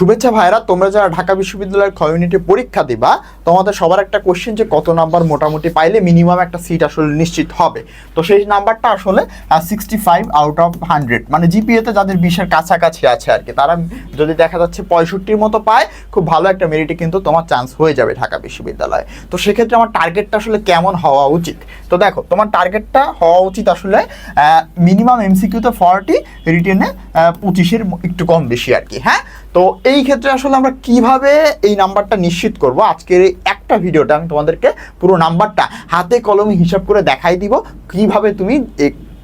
শুভেচ্ছা ভাইরা, তোমরা যারা ঢাকা বিশ্ববিদ্যালয়ের কমিউনিটি পরীক্ষা দিবা, তোমাদের সবার একটা কোশ্চেন যে কত নাম্বার মোটামুটি পাইলে মিনিমাম একটা সিট আসলে নিশ্চিত হবে। তো সেই নাম্বারটা আসলে sixty five out of hundred মানে জিপিএতে যাদের বিশের কাছাকাছি আছে আর কি, তারা যদি দেখা যাচ্ছে পঁয়ষট্টির মতো পায়, খুব ভালো একটা মেরিটে কিন্তু তোমার চান্স হয়ে যাবে ঢাকা বিশ্ববিদ্যালয়ে। তো সেক্ষেত্রে আমার টার্গেটটা আসলে কেমন হওয়া উচিত? তো দেখো, তোমার টার্গেটটা হওয়া উচিত আসলে মিনিমাম এমসিকিউতে ফর্টি রিটেনে পঁচিশের একটু কম বেশি আর কি হ্যাঁ? তো এই ক্ষেত্রে আসলে আমরা কীভাবে এই নাম্বারটা নিশ্চিত করব? আজকের এই একটা ভিডিওটা আমি তোমাদেরকে পুরো নাম্বারটা হাতে কলমে হিসাব করে দেখাই দিব। কীভাবে তুমি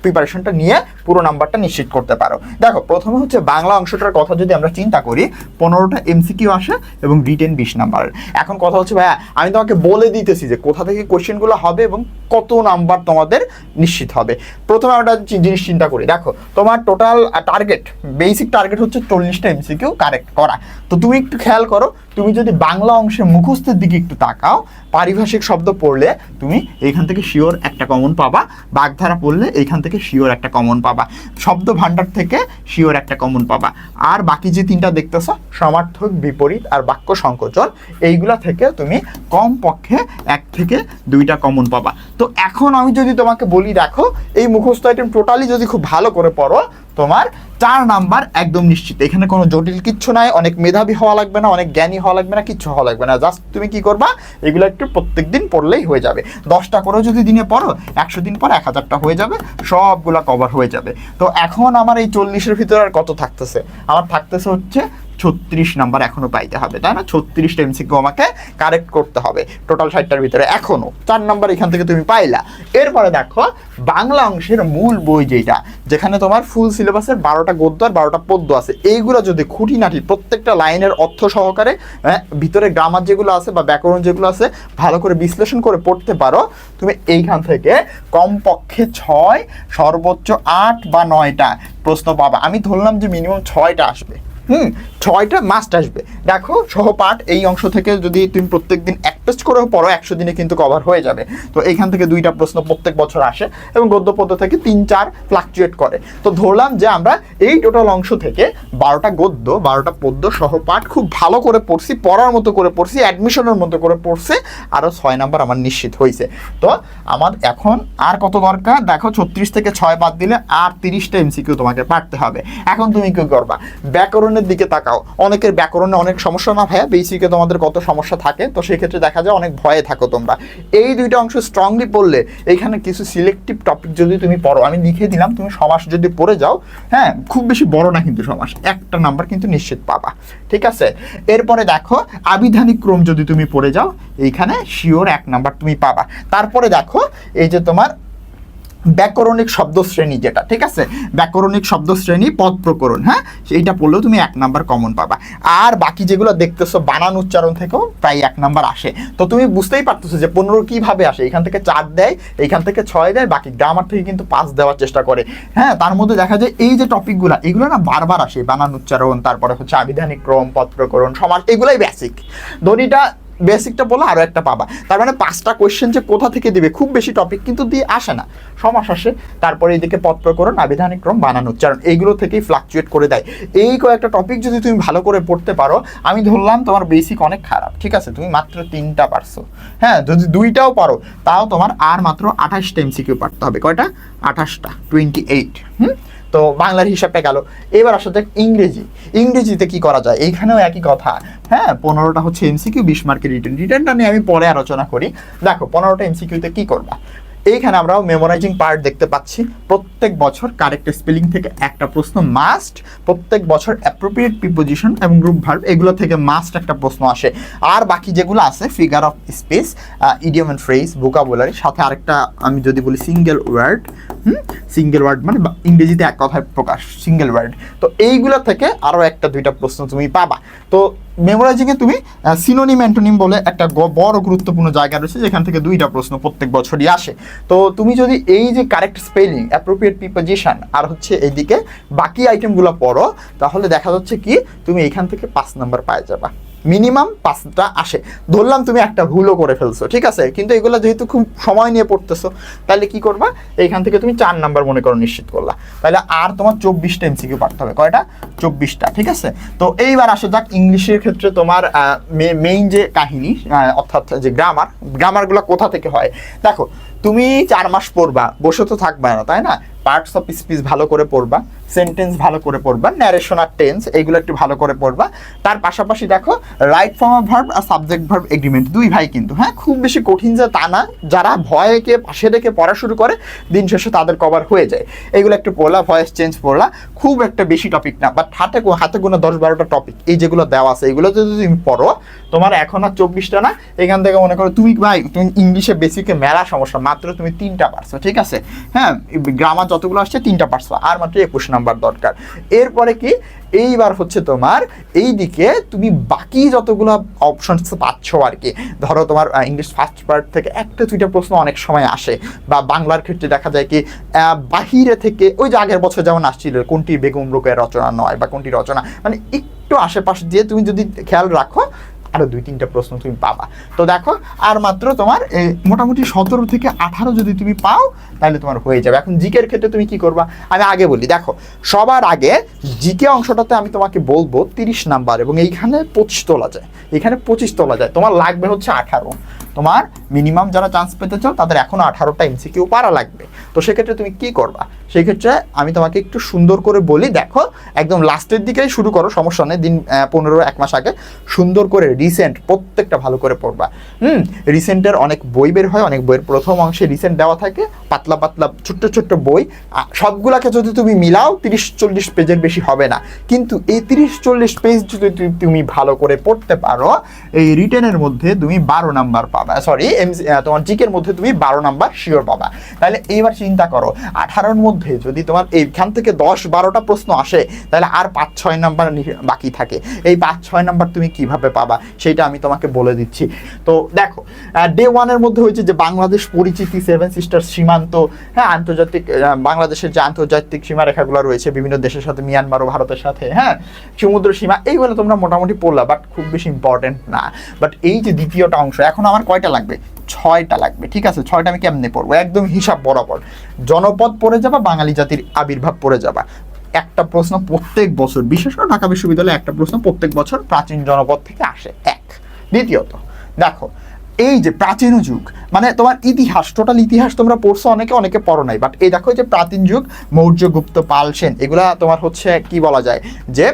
প্রিপারেশনটা নিয়ে পুরো নাম্বারটা নিশ্চিত করতে পারো। দেখো, প্রথমে হচ্ছে বাংলা অংশটার কথা যদি আমরা চিন্তা করি, পনেরোটা এমসিকিউ আসে এবং রিটেন বিশ নাম্বারের এখন কথা হচ্ছে, ভাইয়া, আমি তোমাকে বলে দিতেছি যে কোথা থেকে কোশ্চেনগুলো হবে এবং কত নাম্বার তোমাদের নিশ্চিত হবে। প্রথমে আমরা জিনিস চিন্তা করি। দেখো, তোমার টোটাল টার্গেট বেসিক টার্গেট হচ্ছে চল্লিশটা এমসিকিউ কারেক্ট করা। তো তুমি একটু খেয়াল করো, তুমি যদি বাংলা অংশে মুখস্থের দিকে একটু তাকাও, পারিভাষিক শব্দ পড়লে তুমি এইখান থেকে শিওর একটা কমন পাবা, বাগধারা পড়লে এইখান থেকে শিওর একটা কমন পাবা। শব্দ ভাণ্ডার থেকে শিওর একটা কমন পাবা। আর বাকি যে তিনটা দেখতেছো, সমার্থক, বিপরীত আর বাক্য সংকোচন, এইগুলা থেকে তুমি কম পক্ষে এক থেকে দুইটা কমন পাবা। তো এখন আমি যদি তোমাকে বলি, দেখো, এই মুখস্থ আইটেম টোটালি যদি খুব ভালো করে পড়ো, তোমার চার নাম্বার একদম নিশ্চিত। এখানে কোনো জটিল কিচ্ছু নাই, অনেক মেধাবী হওয়া লাগবে না, অনেক জ্ঞানী হওয়া লাগবে না, কিচ্ছু হওয়া লাগবে না। জাস্ট তুমি কি করবা, এগুলো একটু প্রত্যেক দিন পড়লেই হয়ে যাবে। দশটা করেও যদি দিনে পড়ো, একশো দিন পর এক হাজারটা হয়ে যাবে। সবগুলা কভার হয়ে যাবে। তো এখন আমার এই চল্লিশের ভিতরে আর কত থাকতেছে? আমার থাকতেছে হচ্ছে ছত্রিশ নাম্বার এখনও পাইতে হবে, তাই না? ছত্রিশটা এমসিকিউ আমাকে কারেক্ট করতে হবে টোটাল ষাটটার ভিতরে এখনও। চার নাম্বার এখান থেকে তুমি পাইলা। এরপরে দেখো, বাংলা অংশের মূল বই যেটা যেখানে তোমার ফুল সিলেবাসের বারোটা গদ্য আর বারোটা পদ্য আছে। এইগুলো যদি খুঁটিনাটি প্রত্যেকটা লাইনের অর্থ সহকারে ভিতরে গ্রামার যেগুলো আছে বা ব্যাকরণ যেগুলো আছে, ভালো করে বিশ্লেষণ করে পড়তে পারো, তুমি এইখান থেকে কমপক্ষে ছয়, সর্বোচ্চ আট বা নয়টা প্রশ্ন পাবা। আমি ধরলাম যে মিনিমাম ছয়টা আসবে। হুম, ছয়টা মাস্ট আসবে। দেখো, সহপাঠ এই অংশ থেকে যদি তুমি প্রত্যেক দিন এক পেজ করেও পড়ো, একশো দিনে কিন্তু কভার হয়ে যাবে। তো এইখান থেকে দুইটা প্রশ্ন প্রত্যেক বছর আসে এবং গদ্য পদ্য থেকে তিন, চার ফ্লাকচুয়েট করে। তো ধরলাম যে আমরা এই টোটাল অংশ থেকে বারোটা গদ্য, বারোটা পদ্য, সহপাঠ খুব ভালো করে পড়ছি, পড়ার মতো করে পড়ছি অ্যাডমিশনের মতো করে পড়ছে আরও ছয় নাম্বার আমার নিশ্চিত হয়েছে। তো আমার এখন আর কত দরকার? দেখো, ছত্রিশ থেকে ছয় বাদ দিলে আর তিরিশটা এমসিকিউ তোমাকে পারতে হবে। এখন তুমি কি করবা? ব্যাকরণের দিকে তাকাও। অনেকের ব্যাকরণে অনেক সমস্যা না ভাইয়া বেসিকে তোমাদের কত সমস্যা থাকে, তো সেক্ষেত্রে দেখা যায় অনেক ভয়ে থাকো তোমরা। এই দুইটা অংশ স্ট্রংলি পড়লে এইখানে কিছু সিলেক্টিভ টপিক যদি তুমি পড়ো, আমি লিখে দিলাম, তুমি সমাস যদি পড়ে যাও হ্যাঁ খুব বেশি বড় না কিন্তু সমাস, একটা নাম্বার কিন্তু নিশ্চিত পাবা, ঠিক আছে? এরপরে দেখো, আবিধানিক ক্রম যদি তুমি পড়ে যাও, এইখানে শিওর এক নাম্বার তুমি পাবা। তারপরে দেখো, এই যে তোমার ব্যাকরণিক শব্দ শ্রেণি যেটা, ঠিক আছে? ব্যাকরণিক শব্দ শ্রেণি পদ প্রকরণ হ্যাঁ? এইটা পড়লেও তুমি এক নাম্বার কমন পাবা। আর বাকি যেগুলো দেখতেছো, বানান উচ্চারণ থেকেও প্রায় এক নাম্বার আসে। তো তুমি বুঝতেই পারতেছো যে পনেরো কীভাবে আসে। এখান থেকে চার দেয়, এইখান থেকে ছয় দেয়, বাকি গ্রামার থেকে কিন্তু পাঁচ দেওয়ার চেষ্টা করে। হ্যাঁ তার মধ্যে দেখা যায় এই যে টপিকগুলো এগুলো না বারবার আসে। বানান উচ্চারণ, তারপরে হচ্ছে আবিধানিক ক্রম, পদ প্রকরণ সমাজ এগুলোই বেসিক ধনীটা বেসিকটা বলে আরও একটা পাবা। তার মানে পাঁচটা কোয়েশ্চেন যে কোথা থেকে দিবে, খুব বেশি টপিক কিন্তু দিয়ে আসে না। সমাস আসে, তারপরে এদিকে পদ প্রকরণ, আবিধানিক ক্রম, বানান উচ্চারণ, এইগুলো থেকেই ফ্লাকচুয়েট করে দেয়। এই কয়েকটা টপিক যদি তুমি ভালো করে পড়তে পারো, আমি ধরলাম তোমার বেসিক অনেক খারাপ, ঠিক আছে? তুমি মাত্র তিনটা পারছ। হ্যাঁ যদি দুইটাও পারো, তাও তোমার আর মাত্র আঠাশটা এমসিকিউ পারতে হবে। কয়টা? আঠাশটা টোয়েন্টি এইট হুম? তো বাংলার হিসাবটা গেল। এবার আসা যাক ইংরেজি। ইংরেজিতে কি করা যায়? এইখানেও একই কথা। হ্যাঁ পনেরোটা হচ্ছে এমসিকিউ বিশ মার্কের রিটার্ন রিটার্নটা নিয়ে আমি পরে আলোচনা করি। দেখো, পনেরোটা এমসিকিউতে কি করবা? এইখানে আমরা মেমোরাইজিং পার্ট দেখতে পাচ্ছি। প্রত্যেক বছর কারেক্ট স্পেলিং থেকে একটা প্রশ্ন মাস্ট প্রত্যেক বছর অ্যাপ্রোপ্রিয়েট প্রিপোজিশন এবং গ্রুপ ভার্ব এগুলো থেকে মাস্ট একটা প্রশ্ন আসে। আর বাকি যেগুলো আছে figure of space idiom and phrase vocabulary সাথে আরেকটা আমি যদি বলি single word hmm? Single word মানে ইংরেজিতে এক কথায় প্রকাশ সিঙ্গেল ওয়ার্ড তো এইগুলো থেকে আরও একটা দুইটা প্রশ্ন তুমি পাবা। তো মেমোরাইজিংয়ে তুমি সিনোনিম অ্যান্টোনিম বলে একটা বড় গুরুত্বপূর্ণ জায়গা রয়েছে, যেখান থেকে দুইটা প্রশ্ন প্রত্যেক বছরই আসে। তো তুমি যদি এই যে কারেক্ট স্পেলিং অ্যাপ্রোপ্রিয়েট প্রিপোজিশন আর হচ্ছে এইদিকে বাকি আইটেমগুলো পড়ো, তাহলে দেখা যাচ্ছে কি, তুমি এখান থেকে পাঁচ নাম্বার পায়ে যাবা। মিনিমাম পাঁচটা আসে। ধরলাম তুমি একটা ভুলও করে ফেলছো, ঠিক আছে? কিন্তু এগুলো যেহেতু খুব সময় নিয়ে পড়তেছো, তাহলে কি করবা? এইখান থেকে তুমি চার নাম্বার মনে করো নিশ্চিত করলা। তাহলে আর তোমার চব্বিশটা এমসিকিউ পারতে হবে। কয়টা? চব্বিশটা, ঠিক আছে? তো এইবার আসো যাক, ইংলিশের ক্ষেত্রে তোমার মেইন যে কাহিনী অর্থাৎ যে গ্রামার গ্রামারগুলো কোথা থেকে হয়? দেখো, তুমি চার মাস পড়বা, বসে তো থাকবা না, তাই না? পার্টস অফ স্পিচ ভালো করে পড়বা সেন্টেন্স ভালো করে পড়বা ন্যারেশন আর টেন্স এইগুলো একটু ভালো করে পড়বা। তার পাশাপাশি দেখো রাইট ফর্ম অফ ভার্ব আর সাবজেক্ট ভার্ব এগ্রিমেন্ট দুই ভাই কিন্তু হ্যাঁ? খুব বেশি কঠিন যে তা না। যারা ভয়কে পাশে রেখে পড়া শুরু করে, দিন শেষে তাদের কভার হয়ে যায়। এগুলো একটু পড়লা ভয়েস চেঞ্জ পড়লা। খুব একটা বেশি টপিক না বাট হাতে হাতে গোনা দশ বারোটা টপিক এই যেগুলো দেওয়া আছে এগুলো যদি তুমি পড়ো, তোমার এখন আর চব্বিশটা না, এখান থেকে মনে করো তুমি ভাই, তুমি ইংলিশে বেসিকে মেলা সমস্যা, মাত্র তুমি তিনটা পারছ, ঠিক আছে? হ্যাঁ? গ্রামার যতগুলো আসছে, তিনটা পারছ আর মাত্র একুশ নাম্বার দরকার। এরপরে কি? এইবার হচ্ছে তোমার এই দিকে তুমি বাকি যতগুলো অপশন পাচ্ছ আর কি। ধরো তোমার ইংলিশ ফার্স্ট পার্ট থেকে একটা, দুইটা প্রশ্ন অনেক সময় আসে। বা বাংলার ক্ষেত্রে দেখা যায় কি বাহিরে থেকে ওই যে আগের বছর যেমন আসছিল, কোনটি বেগম রোকের রচনা নয় বা কোনটি রচনা মানে একটু আশেপাশে দিয়ে তুমি যদি খেয়াল রাখো আরও দুই, তিনটা প্রশ্ন তুমি পাবা। তো দেখো, আর মাত্র তোমার মোটামুটি সতেরো থেকে আঠারো যদি তুমি পাও, তাহলে তোমার হয়ে যাবে। এখন জিকের ক্ষেত্রে তুমি কি করবা? আমি আগে বলি, দেখো, সবার আগে জিকে অংশটাতে আমি তোমাকে বলব তিরিশ নাম্বার এবং এইখানে পঁচিশ তোলা যায়। এখানে পঁচিশ তোলা যায়, তোমার লাগবে হচ্ছে আঠারো। তোমার মিনিমাম যারা চান্স পেতে চাও, তাদের এখনও আঠারোটা এমসিকিউ পারা লাগবে। তো সেক্ষেত্রে তুমি কি করবা? সেই ক্ষেত্রে আমি তোমাকে একটু সুন্দর করে বলি, দেখো, একদম লাস্টের দিকেই শুরু করো, সমস্যা নেই, দিন পনেরো, এক মাস আগে। সুন্দর করে রিসেন্ট প্রত্যেকটা ভালো করে পড়বা। হুম রিসেন্টের অনেক বই বের হয়, অনেক বইয়ের প্রথম অংশে রিসেন্ট দেওয়া থাকে, পাতলা পাতলা, ছোট্ট ছোট্ট বই। সবগুলাকে যদি তুমি মিলাও, তিরিশ, চল্লিশ পেজের বেশি হবে না। কিন্তু এই তিরিশ, চল্লিশ পেজ যদি তুমি ভালো করে পড়তে পারো, এই রিটেনের মধ্যে তুমি বারো নাম্বার পাবা। সরি তোমার জিকের মধ্যে তুমি বারো নাম্বার শিওর পাবা। তাহলে এইবার চিন্তা করো, আঠারোর মধ্যে যদি তোমার এইখান থেকে দশ বারোটা প্রশ্ন আসে, তাহলে আর পাঁচ ছয় নাম্বার বাকি থাকে। এই পাঁচ ছয় নাম্বার তুমি কীভাবে পাবা, সেটা আমি তোমাকে বলে দিচ্ছি। তো দেখো ডে ওয়ানের মধ্যে হয়েছে যে বাংলাদেশ পরিচিতি সেভেন সিস্টার সীমান্ত হ্যাঁ আন্তর্জাতিক বাংলাদেশের যে আন্তর্জাতিক সীমারেখাগুলো রয়েছে, বিভিন্ন দেশের সাথে, মিয়ানমার ও ভারতের সাথে হ্যাঁ সমুদ্র সীমা, এইগুলো তোমরা মোটামুটি পড়লা বাট খুব বেশি ইম্পর্টেন্ট না। বাট এই যে দ্বিতীয়টা অংশ, এখন আমার কয়টা লাগবে? ছয়টা লাগবে, ঠিক আছে? ছয়টা আমি কেমনে পড়ব? একদম হিসাব বরাবর। জনপদ পড়ে যাবা, বাঙালি জাতির আবির্ভাব পড়ে যাবা। একটা প্রশ্ন প্রত্যেক বছর, বিশেষ করে ঢাকা বিশ্ববিদ্যালয়ে একটা প্রশ্ন প্রত্যেক বছর প্রাচীন জনপদ থেকে আসে এক। দ্বিতীয়ত, দেখো, এই যে প্রাচীন যুগ মানে তোমার ইতিহাস টোটাল ইতিহাস তোমরা পড়ছো, অনেকে অনেকে পড়ো নাই বাট এই দেখো যে প্রাচীন যুগ মৌর্য গুপ্ত পাল সেন, এগুলা তোমার হচ্ছে কি বলা যায় যে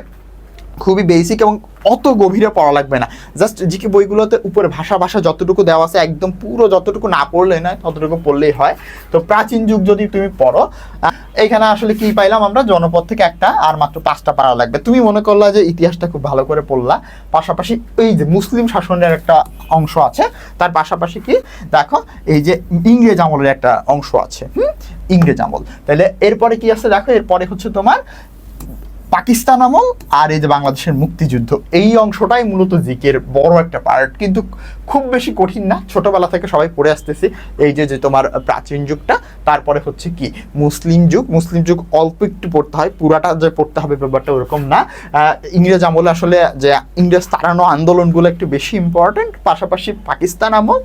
খুবই বেসিক এবং অত গভীরে পড়া লাগবে না। জাস্ট জিকে বইগুলোতে উপরে ভাষা ভাষা যতটুকু দেওয়া আছে, একদম পুরো যতটুকু না পড়লে না ততটুকু পড়লেই হয়। তো প্রাচীন যুগ যদি তুমি পড়ো এখানে আসলে কি পাইলাম আমরা? জনপদ থেকে একটা আর মাত্র পাঁচটা পারা লাগবে। তুমি মনে করলা যে ইতিহাসটা খুব ভালো করে পড়লা। পাশাপাশি এই যে মুসলিম শাসনের একটা অংশ আছে, তার পাশাপাশি কি? দেখো, এই যে ইংরেজ আমলের একটা অংশ আছে। হুম? ইংরেজ আমল। তাহলে এরপরে কি আছে? দেখো, এরপরে হচ্ছে তোমার পাকিস্তান আমল আর এই যে বাংলাদেশের মুক্তিযুদ্ধ, এই অংশটাই মূলত জিকের বড় একটা পার্ট কিন্তু খুব বেশি কঠিন না, ছোটবেলা থেকে সবাই পড়ে আসতেছি এই যে যে তোমার প্রাচীন যুগটা। তারপরে হচ্ছে কি, মুসলিম যুগ। মুসলিম যুগ অল্প একটু পড়তে হয়, পুরাটা যে পড়তে হবে ব্যাপারটা ওরকম না। ইংরেজ আমলে আসলে যে ইংরেজ তাড়ানো আন্দোলনগুলো একটু বেশি ইম্পর্টেন্ট পাশাপাশি পাকিস্তান আমল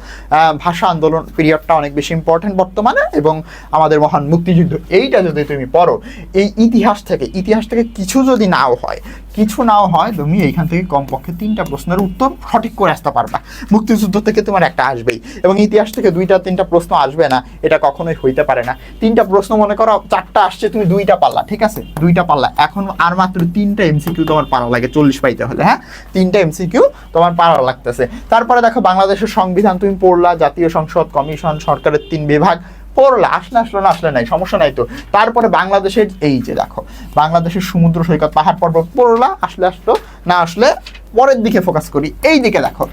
ভাষা আন্দোলন পিরিয়ডটা অনেক বেশি ইম্পর্টেন্ট বর্তমানে এবং আমাদের মহান মুক্তিযুদ্ধ। এইটা যদি তুমি পড়ো, এই ইতিহাস থেকে ইতিহাস থেকে কিছু যদি নাও হয়, কিছু নাও হয়, তুমি এইখান থেকে কমপক্ষে তিনটা প্রশ্নের উত্তর সঠিক করে আসতে পারবা। মুক্তিযুদ্ধ থেকে তোমার একটা আসবেই এবং ইতিহাস থেকে দুইটা, তিনটা প্রশ্ন আসবে না, এটা কখনোই হইতে পারে না। তিনটা প্রশ্ন মনে করো, চারটা আসছে, তুমি দুইটা পাল্লা ঠিক আছে? দুইটা পাল্লা এখন আর মাত্র তিনটা এমসিকিউ তোমার পারা লাগে, চল্লিশ পাইতে হলে হ্যাঁ? তিনটা এমসিকিউ তোমার পারা লাগতেছে। তারপরে দেখো, বাংলাদেশের সংবিধান তুমি পড়লা, জাতীয় সংসদ কমিশন, সরকারের তিন বিভাগ পড়লা, আসলে আসলো না, আসলে নাই, সমস্যা নাই তো। তারপরে বাংলাদেশের, এই যে দেখো, বাংলাদেশের সমুদ্র সৈকত, পাহাড় পর্বত পড়লা, আসলে আসলো না, আসলে পরের দিকে ফোকাস করি। এই দিকে দেখো,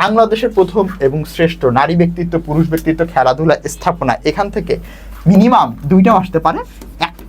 বাংলাদেশের প্রথম এবং শ্রেষ্ঠ নারী ব্যক্তিত্ব, পুরুষ ব্যক্তিত্ব, খেলাধুলা, স্থাপনা, এখান থেকে মিনিমাম দুইটাও আসতে পারে।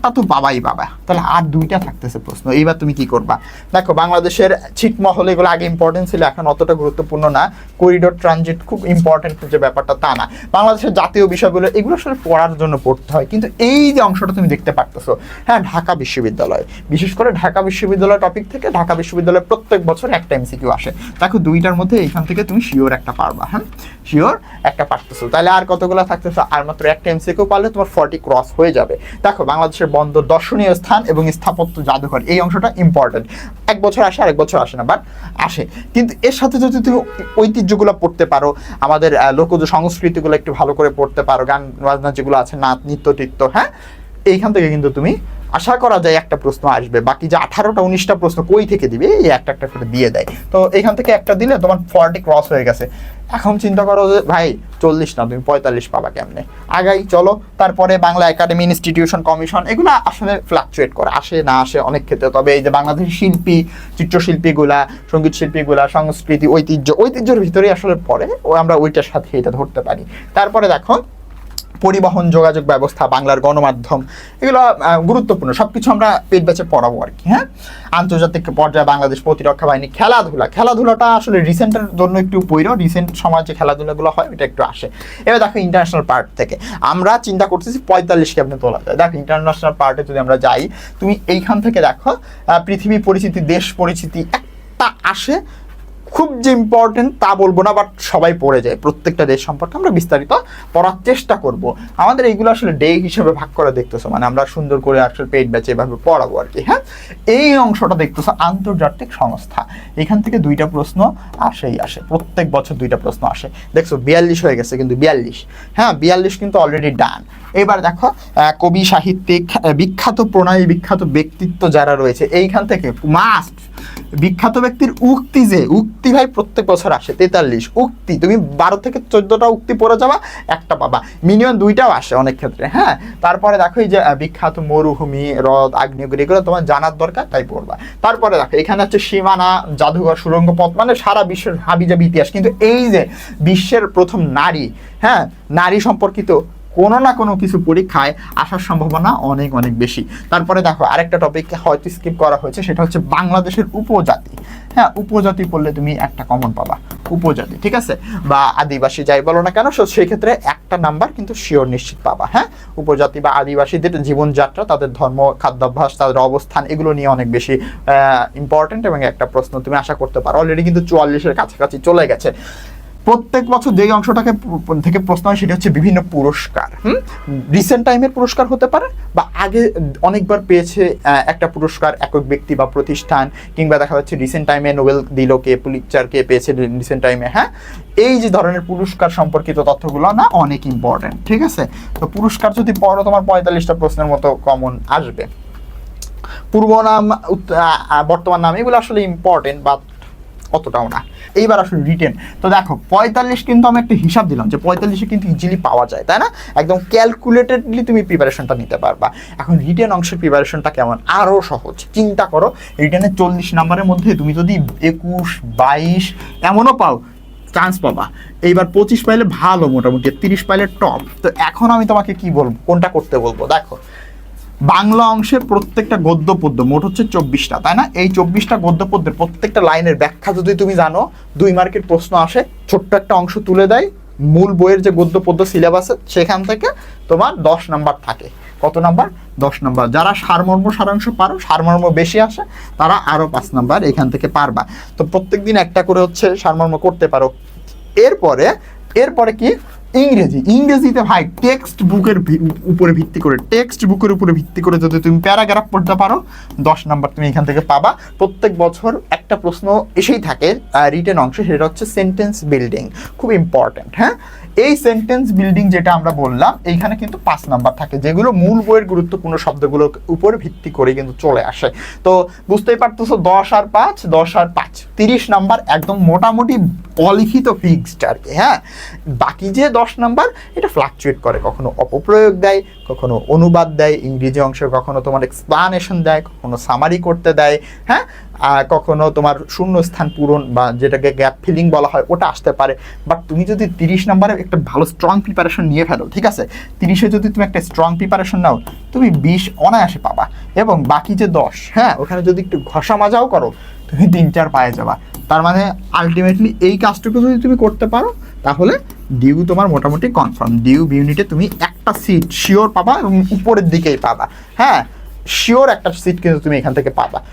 একটা তো বাবাই বাবা। তাহলে আর দুইটা থাকতেছে প্রশ্ন। এইবার তুমি কি করবা? দেখো, বাংলাদেশের ছিটমহল এগুলো আগে ইম্পর্টেন্ট ছিল, এখন অতটা গুরুত্বপূর্ণ না। করিডোর ট্রানজিট খুব ইম্পর্টেন্ট যে ব্যাপারটা, তা না। বাংলাদেশের জাতীয় বিষয়গুলো, এগুলো আসলে পড়ার জন্য পড়তে হয়। কিন্তু এই যে অংশটা তুমি দেখতে পারতেছো হ্যাঁ ঢাকা বিশ্ববিদ্যালয়। বিশেষ করে ঢাকা বিশ্ববিদ্যালয় টপিক থেকে ঢাকা বিশ্ববিদ্যালয় প্রত্যেক বছর একটা এমসিকিউ আসে। দেখো, দুইটার মধ্যে এইখান থেকে তুমি শিওর একটা পারবা হ্যাঁ? শিওর একটা পারতেছো। তাহলে আর কতগুলো থাকতেছো? আর মাত্র একটা এমসিকিউ পারলে তোমার ফর্টি ক্রস হয়ে যাবে। দেখো, বাংলাদেশের বন্দর দর্শনীয় স্থান এবং স্থাপত্য জাদুঘর। এই অংশটা ইম্পর্টেন্ট এক বছর আসে, আরেক বছর আসে না বাট আসে। কিন্তু এর সাথে যদি তুমি ঐতিহ্যগুলো পড়তে পারো, আমাদের লোকজ সংস্কৃতিগুলো একটু ভালো করে পড়তে পারো, গান বাজনা যেগুলো আছে, নাচ, নৃত্য, টিত্য হ্যাঁ? এইখান থেকে কিন্তু তুমি আশা করা যায় একটা প্রশ্ন আসবে। বাকি যে আঠারোটা, উনিশটা প্রশ্ন কই থেকে দিবে? এই একটা একটা করে দিয়ে দেয়। তো এখান থেকে একটা দিলে তোমার ফর্টি ক্রস হয়ে গেছে। এখন চিন্তা করো যে, ভাই, চল্লিশ না, তুমি পঁয়তাল্লিশ পাবা কেমনে? আগাই, চলো। তারপরে বাংলা একাডেমি, ইনস্টিটিউশন, কমিশন, এগুলো আসলে ফ্লাকচুয়েট করে। আসে, না আসে, অনেক ক্ষেত্রে। তবে এই যে বাংলাদেশের শিল্পী, চিত্রশিল্পীগুলা, সংগীত শিল্পীগুলা, সংস্কৃতি, ঐতিহ্য, ঐতিহ্যের ভিতরেই আসলে পড়ে। ও আমরা ওইটার সাথে এটা ধরতে পারি। তারপরে দেখো পরিবহন যোগাযোগ ব্যবস্থা, বাংলার গণমাধ্যম, এগুলো গুরুত্বপূর্ণ। সব কিছু আমরা পেট বেচে পড়াবো আর কি হ্যাঁ? আন্তর্জাতিক পর্যায়ে বাংলাদেশ প্রতিরক্ষা বাহিনী খেলাধুলা। খেলাধুলাটা আসলে রিসেন্টের জন্য একটু পইরো রিসেন্ট সময় যে খেলাধুলাগুলো হয় এটা একটু আসে। এবার দেখো ইন্টারন্যাশনাল পার্ট থেকে। আমরা চিন্তা করতেছি পঁয়তাল্লিশ কেমনে তোলা যায়। দেখো ইন্টারন্যাশনাল পার্টে যদি আমরা যাই, তুমি এইখান থেকে দেখো পৃথিবী পরিচিতি, দেশ পরিচিতি একটা আসে খুব যে ইম্পর্টেন্ট তা বলব না বাট সবাই পড়ে যায়। প্রত্যেকটা দেশ সম্পর্কে আমরা বিস্তারিত পড়ার চেষ্টা করব। আমাদের এইগুলো আসলে ডে হিসেবে ভাগ করে দেখতেছো মানে আমরা সুন্দর করে আসলে পেট ব্যাচে এভাবে পড়াবো আর কি হ্যাঁ? এই অংশটা দেখতেছো, আন্তর্জাতিক সংস্থা। এখান থেকে দুইটা প্রশ্ন আসেই আসে, প্রত্যেক বছর দুইটা প্রশ্ন আসে। দেখছ, বিয়াল্লিশ হয়ে গেছে কিন্তু বিয়াল্লিশ হ্যাঁ? বিয়াল্লিশ কিন্তু অলরেডি ডান এবার দেখো কবি, সাহিত্যিক বিখ্যাত প্রণালী বিখ্যাত ব্যক্তিত্ব যারা রয়েছে, এইখান থেকে মাস্ট বিখ্যাত ব্যক্তির উক্তি যে, উক্তি ভাই প্রত্যেক বছর আসে, তেতাল্লিশ উক্তি। তুমি বারো থেকে চোদ্দটা উক্তি পড়ে যাবা, একটা পাবা। মিনিমাম দুইটাও আসে অনেক ক্ষেত্রে হ্যাঁ? তারপরে দেখো এই যে বিখ্যাত মরুভূমি, হ্রদ, আগ্নেয়গিরি, এগুলো তোমার জানার দরকার, তাই পড়বা। তারপরে দেখো, এখানে হচ্ছে সীমানা, জাদুঘর, সুরঙ্গ, পথ মানে সারা বিশ্বের হাবিজাবি ইতিহাস। কিন্তু এই যে বিশ্বের প্রথম নারী হ্যাঁ? নারী সম্পর্কিত কোনো না কোনো কিছু পরীক্ষায় আসার সম্ভাবনা অনেক অনেক বেশি। তারপরে দেখো, আরেকটা টপিক হয়তো স্কিপ করা হয়েছে, সেটা হচ্ছে বাংলাদেশের উপজাতি। হ্যাঁ উপজাতি পড়লে তুমি একটা কমন পাবা, উপজাতি, ঠিক আছে? বা আদিবাসী যাই বলো না কেন, সো সেই ক্ষেত্রে একটা নাম্বার কিন্তু শিওর নিশ্চিত পাবা হ্যাঁ? উপজাতি বা আদিবাসীদের জীবনযাত্রা, তাদের ধর্ম, খাদ্যাভ্যাস, তাদের অবস্থান, এগুলো নিয়ে অনেক বেশি ইম্পর্টেন্ট এবং একটা প্রশ্ন তুমি আশা করতে পারো। অলরেডি কিন্তু চুয়াল্লিশের কাছাকাছি চলে গেছে। প্রত্যেক বছর যে অংশটাকে থেকে প্রশ্ন হয় সেটা হচ্ছে বিভিন্ন পুরস্কার। হুম? রিসেন্ট টাইমের পুরস্কার হতে পারে বা আগে অনেকবার পেয়েছে একটা পুরস্কার একক ব্যক্তি বা প্রতিষ্ঠান কিংবা দেখা যাচ্ছে রিসেন্ট টাইমে নোবেল দিল কে পুলিচার কে পেয়েছে রিসেন্ট টাইমে হ্যাঁ? এই যে ধরনের পুরস্কার সম্পর্কিত তথ্যগুলো না অনেক ইম্পর্টেন্ট ঠিক আছে? তো পুরস্কার যদি পড়ো তোমার পঁয়তাল্লিশটা প্রশ্নের মতো কমন আসবে। পূর্ব নাম বর্তমান নাম এগুলো আসলে ইম্পর্টেন্ট বাট অতটাও না। এইবার আসলে রিটেন তো দেখো, পঁয়তাল্লিশ কিন্তু আমি একটা হিসাব দিলাম যে পঁয়তাল্লিশে কিন্তু ইজিলি পাওয়া যায়, তাই না? একদম ক্যালকুলেটেডলি তুমি প্রিপারেশনটা নিতে পারবা। এখন রিটেন অংশের প্রিপারেশনটা কেমন? আরও সহজ। চিন্তা করো রিটেনের চল্লিশ নাম্বারের মধ্যে তুমি যদি একুশ, বাইশ, এমনও পাও চান্স পাবা। এইবার পঁচিশ পাইলে ভালো মোটামুটি, তিরিশ পাইলে টপ তো এখন আমি তোমাকে কি বলব? কোনটা করতে বলব? দেখো বাংলা অংশের প্রত্যেকটা গদ্য পদ্য মোট হচ্ছে চব্বিশটা, তাই না? এই চব্বিশটা গদ্য পদ্যের প্রত্যেকটা লাইনের ব্যাখ্যা যদি তুমি জানো, দুই মার্কের প্রশ্ন আসে, ছোট্ট একটা অংশ তুলে দেয়, মূল বইয়ের যে গদ্য পদ্য সিলেবাসে সেখান থেকে তোমার দশ নাম্বার থাকে। কত নাম্বার? দশ নাম্বার। যারা সারমর্ম সারাংশ পারো, সারমর্ম বেশি আসে, তারা আরও পাঁচ নাম্বার এখান থেকে পারবা। তো প্রত্যেক দিন একটা করে হচ্ছে সারমর্ম করতে পারো। এরপরে এরপরে কি? ইংরেজি, ইংরেজিতে ভাই টেক্সট বুকের উপরে ভিত্তি করে টেক্সট বুকের উপরে ভিত্তি করে যদি তুমি প্যারাগ্রাফ পড়তে পারো, দশ নাম্বার তুমি এখান থেকে পাবা। প্রত্যেক বছর একটা প্রশ্ন এসেই থাকে রিটেন অংশে, সেটা হচ্ছে সেন্টেন্স বিল্ডিং খুব ইম্পর্ট্যান্ট হ্যাঁ? এই সেন্টেন্স বিল্ডিং যেটা আমরা বললাম, এইখানে কিন্তু পাঁচ নাম্বার থাকে, যেগুলো মূল বইয়ের গুরুত্বপূর্ণ শব্দগুলোর উপর ভিত্তি করে কিন্তু চলে আসে। তো বুঝতেই পারতেছো, দশ আর পাঁচ, দশ আর পাঁচ, তিরিশ নাম্বার একদম মোটামুটি অলিখিত ফিক্সড আর কি হ্যাঁ? বাকি যে দশ দশ নাম্বার, এটা ফ্লাকচুয়েট করে। কখনো অপপ্রয়োগ দেয়, কখনো অনুবাদ দেয়, ইংরেজি অংশে কখনো তোমার এক্সপ্লানেশন দেয়, কখনো সামারি করতে দেয় হ্যাঁ? কখনো তোমার শূন্যস্থান পূরণ বা যেটাকে গ্যাপ ফিলিং বলা হয়, ওটা আসতে পারে। বাট তুমি যদি তিরিশ নাম্বারে একটা ভালো স্ট্রং প্রিপারেশন নিয়ে ফেলো, ঠিক আছে? তিরিশে যদি তুমি একটা স্ট্রং প্রিপারেশন নাও, তুমি বিশ অনায়াসে পাবা। এবং বাকি যে দশ হ্যাঁ? ওখানে যদি একটু ঘষা মাজাও করো, তুমি তিন চার পায়ে যাবা। তার মানে আলটিমেটলি এই কাজটুকু যদি তুমি করতে পারো, তাহলে ডিউ তোমার মোটামুটি কনফার্ম ডিউ ইউনিটে তুমি একটা সিট শিওর পাবা এবং উপরের দিকেই পাবা। হ্যাঁ শিওর একটা সিট কিন্তু তুমি এখান থেকে পাবা।